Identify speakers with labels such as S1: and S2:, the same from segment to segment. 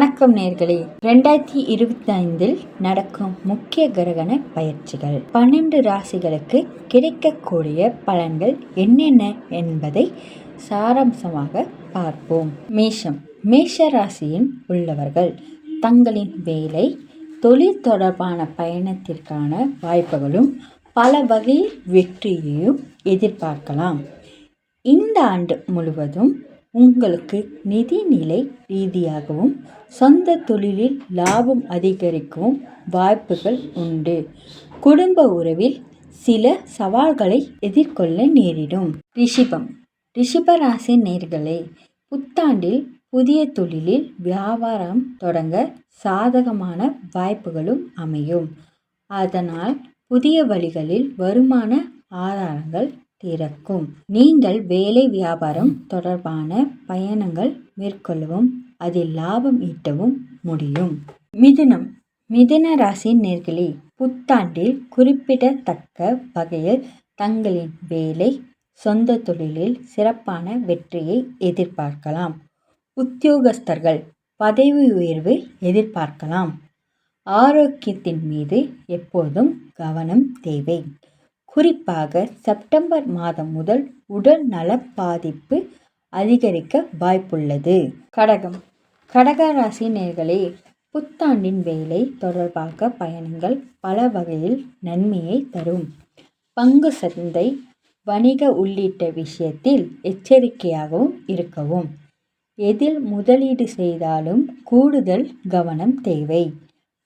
S1: வணக்கம் நேர்களே. ரெண்டாயிரத்தி இருபத்தி ஐந்தில் நடக்கும் முக்கிய கிரகண பயிற்சிகள். பன்னெண்டு ராசிகளுக்கு கிடைக்கக்கூடிய பலன்கள் என்னென்ன என்பதை சாராம்சமாக பார்ப்போம். மேஷம். மேஷ ராசியின் உள்ளவர்கள். தங்களின் வேலை தொழில் தொடர்பான பயணத்திற்கான வாய்ப்புகளும் பல வகையில் வெற்றியையும் எதிர்பார்க்கலாம். இந்த ஆண்டு முழுவதும் உங்களுக்கு நிதிநிலை ரீதியாகவும் சொந்த தொழிலில் லாபம் அதிகரிக்கவும் வாய்ப்புகள் உண்டு. குடும்ப உறவில் சில சவால்களை எதிர்கொள்ள நேரிடும். ரிஷிபம். ரிஷிபராசி நேர்களே புத்தாண்டில் புதிய தொழிலில் வியாபாரம் தொடங்க சாதகமான வாய்ப்புகளும் அமையும். அதனால் புதிய வழிகளில் வருமான ஆதாரங்கள் திறக்கும். நீங்கள் வேலை வியாபாரம் தொடர்பான பயணங்கள் மேற்கொள்ளவும் அதில் லாபம் ஈட்டவும் முடியும். மிதுனம். மிதுன ராசி நேர்களே புத்தாண்டில் குறிப்பிடத்தக்க வகையில் தங்களின் வேலை சொந்த தொழிலில் சிறப்பான வெற்றியை எதிர்பார்க்கலாம். உத்தியோகஸ்தர்கள் பதவி உயர்வு எதிர்பார்க்கலாம். ஆரோக்கியத்தின் மீது எப்போதும் கவனம் தேவை. குறிப்பாக செப்டம்பர் மாதம் முதல் உடல் நல பாதிப்பு அதிகரிக்க வாய்ப்புள்ளது. கடகம். கடக ராசி நேர்களே புத்தாண்டின் வேலை தொடர்பாக பயணங்கள் பல வகையில் நன்மையை தரும். பங்கு சந்தை வணிக உள்ளிட்ட விஷயத்தில் எச்சரிக்கையாகவும் இருக்கவும். எதில் முதலீடு செய்தாலும் கூடுதல் கவனம் தேவை.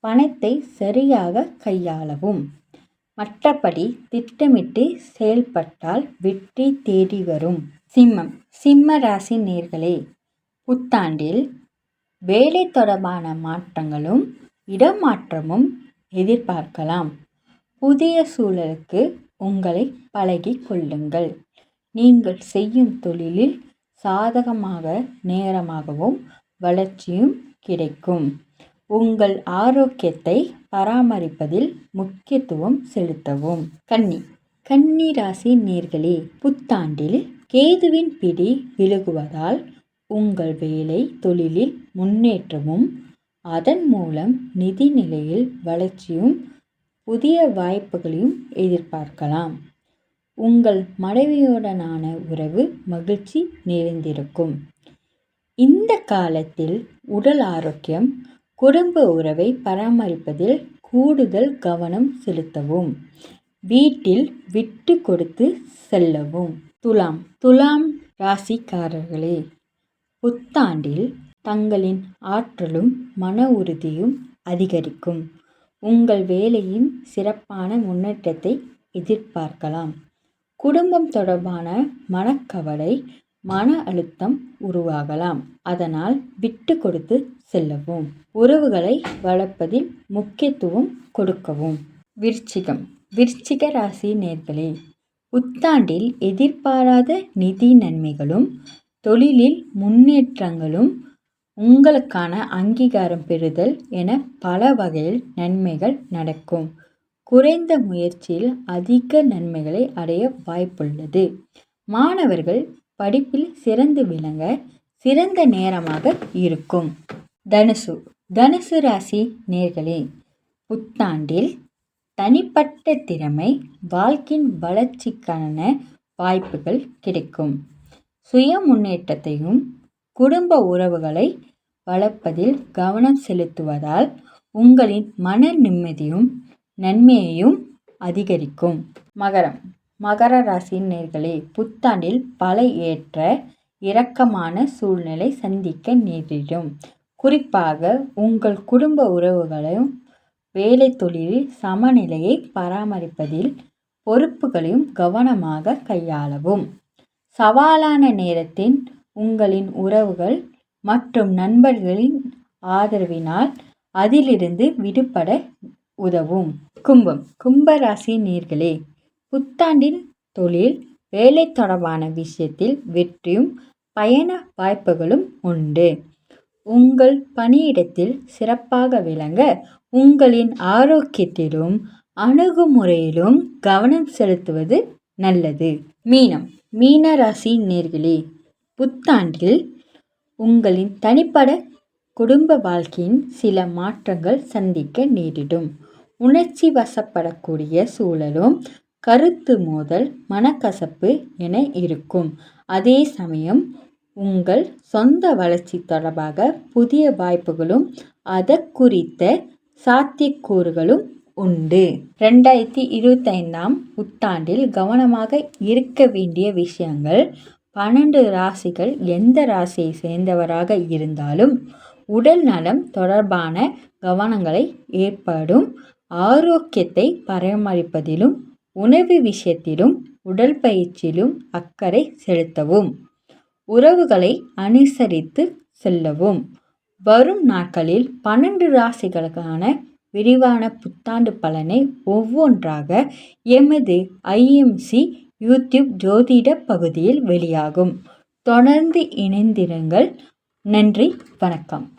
S1: பணத்தை சரியாக கையாளவும். மற்றபடி திட்டமிட்டு செயல்பட்டால் வெற்றி தேடி வரும். சிம்மம். சிம்ம ராசி நேர்களே புத்தாண்டில் வேலை தொடர்பான மாற்றங்களும் இடமாற்றமும் எதிர்பார்க்கலாம். புதிய சூழலுக்கு உங்களை பழகி கொள்ளுங்கள். நீங்கள் செய்யும் தொழிலில் சாதகமாக நேரமாகவும் வளர்ச்சியும் கிடைக்கும். உங்கள் ஆரோக்கியத்தை பராமரிப்பதில் முக்கியத்துவம் செலுத்தவும். கன்னி. கன்னி ராசி நேர்களே புத்தாண்டில் கேதுவின் பிடி விலகுவதால் உங்கள் வேலை தொழிலில் முன்னேற்றமும் அதன் மூலம் நிதி நிலையில் வளர்ச்சியும் புதிய வாய்ப்புகளையும் எதிர்பார்க்கலாம். உங்கள் மனைவியுடனான உறவு மகிழ்ச்சி நிறைந்திருக்கும். இந்த காலத்தில் உடல் ஆரோக்கியம் குடும்ப உறவை பராமரிப்பதில் கூடுதல் கவனம் செலுத்தவும். வீட்டில் விட்டு கொடுத்து செல்லவும். துலாம் துலாம் ராசிக்காரர்களே புத்தாண்டில் தங்களின் ஆற்றலும் மன உறுதியும் அதிகரிக்கும். உங்கள் வேலையின் சிறப்பான முன்னேற்றத்தை எதிர்பார்க்கலாம். குடும்பம் தொடர்பான மனக்கவலை மன அழுத்தம் உருவாகலாம். அதனால் விட்டு கொடுத்து செல்லவும். உறவுகளை வளர்ப்பதில் முக்கியத்துவம் கொடுக்கவும். விருச்சிகம். விருச்சிக ராசி நேர்களே புத்தாண்டில் எதிர்பாராத நிதி நன்மைகளும் தொழிலில் முன்னேற்றங்களும் உங்களுக்கான அங்கீகாரம் பெறுதல் என பல வகையில் நன்மைகள் நடக்கும். குறைந்த முயற்சியில் அதிக நன்மைகளை அடைய வாய்ப்புள்ளது. மாணவர்கள் படிப்பில் சிறந்து விளங்க சிறந்த நேரமாக இருக்கும். தனுசு தனுசு ராசி நேர்களே புத்தாண்டில் தனிப்பட்ட திறமை வாழ்க்கையின் வளர்ச்சிக்கான வாய்ப்புகள் கிடைக்கும். சுய முன்னேற்றத்தையும் குடும்ப உறவுகளை வளர்ப்பதில் கவனம் செலுத்துவதால் உங்களின் மன நிம்மதியும் நன்மையையும் அதிகரிக்கும். மகரம் மகர ராசியின் நேர்களே புத்தாண்டில் பல ஏற்ற இரக்கமான சூழ்நிலை சந்திக்க நேரிடும். குறிப்பாக உங்கள் குடும்ப உறவுகளையும் வேலை தொழிலில் சமநிலையை பராமரிப்பதில் பொறுப்புகளையும் கவனமாக கையாளவும். சவாலான நேரத்தின் உங்களின் உறவுகள் மற்றும் நண்பர்களின் ஆதரவினால் அதிலிருந்து விடுபட உதவும். கும்பம் கும்பராசி நீர்களே புத்தாண்டின் தொழில் வேலை தொடர்பான விஷயத்தில் வெற்றியும் பயண வாய்ப்புகளும் உண்டு. உங்கள் பணியிடத்தில் சிறப்பாக விளங்க உங்களின் ஆரோக்கியத்திலும் அணுகுமுறையிலும் கவனம் செலுத்துவது நல்லது. மீனம் மீனராசி நேர்களே புத்தாண்டில் உங்களின் தனிப்பட குடும்ப வாழ்க்கையின் சில மாற்றங்கள் சந்திக்க நேரிடும். உணர்ச்சி வசப்படக்கூடிய சூழலும் கருத்து மோதல் மனக்கசப்பு என இருக்கும். அதே சமயம் உங்கள் சொந்த வளர்ச்சி தொடர்பாக புதிய வாய்ப்புகளும் அதற்குறித்த சாத்தியக்கூறுகளும் உண்டு. ரெண்டாயிரத்தி இருபத்தைந்தாம் புத்தாண்டில் கவனமாக இருக்க வேண்டிய விஷயங்கள் பன்னெண்டு ராசிகள் எந்த ராசியை சேர்ந்தவராக இருந்தாலும் உடல் நலம் தொடர்பான கவனங்களை ஏற்படும் ஆரோக்கியத்தை பராமரிப்பதிலும் உணவு விஷயத்திலும் உடல் பயிற்சியிலும் அக்கறை செலுத்தவும். உறவுகளை அனுசரித்து செல்லவும். வரும் நாட்களில் பன்னெண்டு ராசிகளுக்கான விரிவான புத்தாண்டு பலனை ஒவ்வொன்றாக எமது ஐஎம்சி யூடியூப் ஜோதிட பகுதியில் வெளியாகும். தொடர்ந்து இணைந்திருங்கள். நன்றி வணக்கம்.